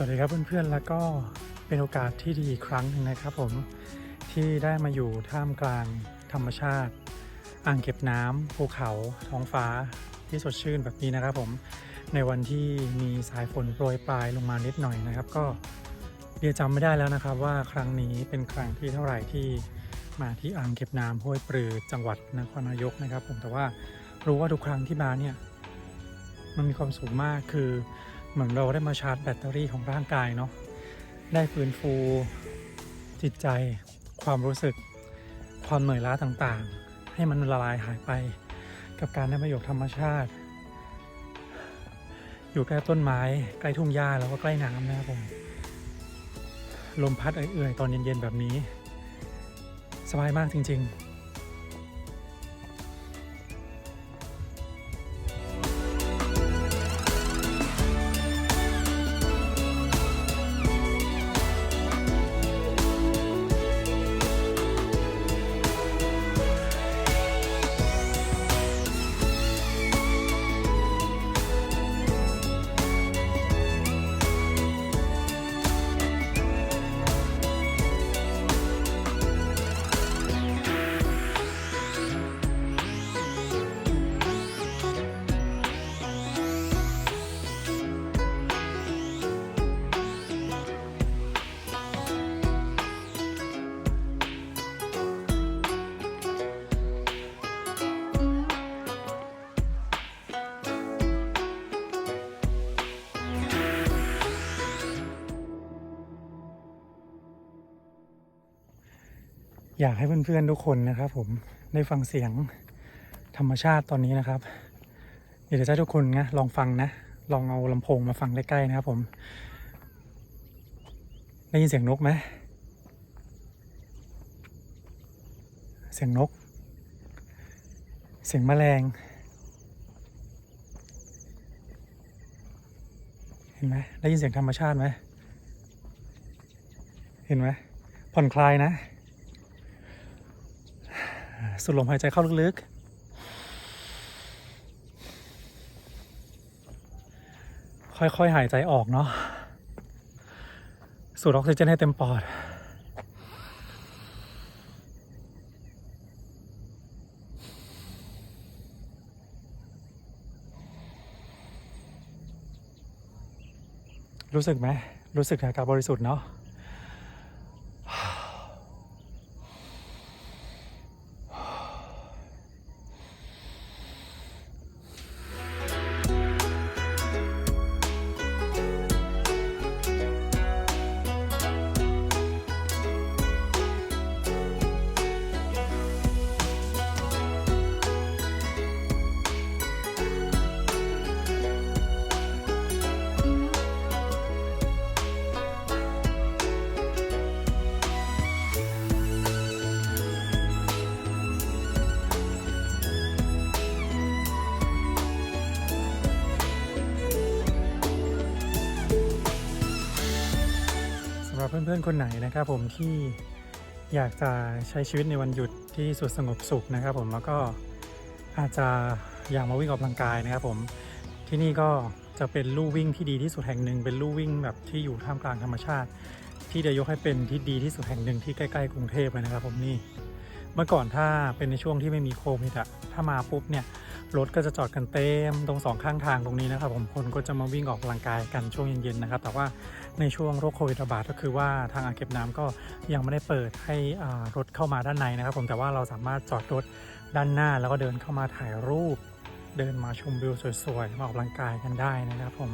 วัสดีครับเพื่อนๆ แล้วก็เป็นโอกาสที่ดีอีกครั้งหนึ่งนะครับผมที่ได้มาอยู่ท่ามกลางธรรมชาติ อ่างเก็บน้ำภูเขาท้องฟ้าที่สดชื่นแบบนี้นะครับผมในวันที่มีสายฝนโปรยปลายลงมานิดหน่อยนะครับ ก็เดียจำไม่ได้แล้วนะครับ ว่าครั้งนี้เป็นครั้งที่เท่าไหร่ที่มาที่อ่างเก็บน้ำห้วยปรือจังหวัดนครนายกนะครับ ผมแต่ว่ารู้ว่าทุกครั้งที่มาเนี่ยมันมีความสุขมากคือ เหมือนเราได้มาชาร์จแบตเตอรี่ของร่างกายเนาะได้ฟื้นฟูจิตใจ ความรู้สึก ความเหนื่อยล้าต่างๆ ให้มันละลายหายไป กับการได้มาอยู่ธรรมชาติ อยู่ใกล้ต้นไม้ ใกล้ทุ่งหญ้าแล้วก็ใกล้น้ำนะครับผมลมพัดเอื่อยๆตอนเย็นๆแบบนี้ สบายมากจริง ๆ อยากให้เพื่อนๆทุกคนนะครับ ผมได้ฟังเสียงธรรมชาติตอนนี้นะครับ เดี๋ยวจะให้ทุกคนนะลองฟังนะ ลองเอาลำโพงมาฟังใกล้ๆนะครับ ผมได้ยินเสียงนกไหมเสียงนก เสียงแมลง เห็นไหมได้ยินเสียงธรรมชาติไหมเห็นไหมผ่อนคลายนะ สูดลมหายใจเข้าลึกๆ ค่อยๆ หายใจออกเนาะ สูดออกซิเจนให้เต็มปอด รู้สึกไหม รู้สึกอากาศบริสุทธิ์เนาะ เพื่อนๆคนไหนนะครับ ผมที่อยากจะใช้ชีวิตในวันหยุดที่สุดสงบสุขนะครับ ผมแล้วก็อาจจะอยากมาวิ่งออกกำลังกายนะครับ ผมที่นี่ก็จะเป็นลู่วิ่งที่ดีที่สุดแห่งหนึ่ง เป็นลู่วิ่งแบบที่อยู่ท่ามกลางธรรมชาติ ที่จะยกให้เป็นที่ดีที่สุดแห่งหนึ่งที่ใกล้ๆกรุงเทพเลยนะครับ ผมนี่เมื่อก่อนถ้าเป็นในช่วงที่ไม่มีโควิดอะถ้ามาปุ๊บเนี่ย รถก็จะจอดกันเต็มตรงสองข้างทางตรงนี้นะครับผมคนก็จะมาวิ่งออกกำลังกายกันช่วงเย็นๆนะครับ แต่ว่าในช่วงโรคโควิดระบาดก็คือว่าทางอ่างเก็บน้ำก็ยังไม่ได้เปิดให้รถเข้ามาด้านในนะครับ ผมแต่ว่าเราสามารถจอดรถด้านหน้าแล้วก็เดินเข้ามาถ่ายรูป เดินมาชมวิวสวยๆมาออกกำลังกายกันได้นะครับผม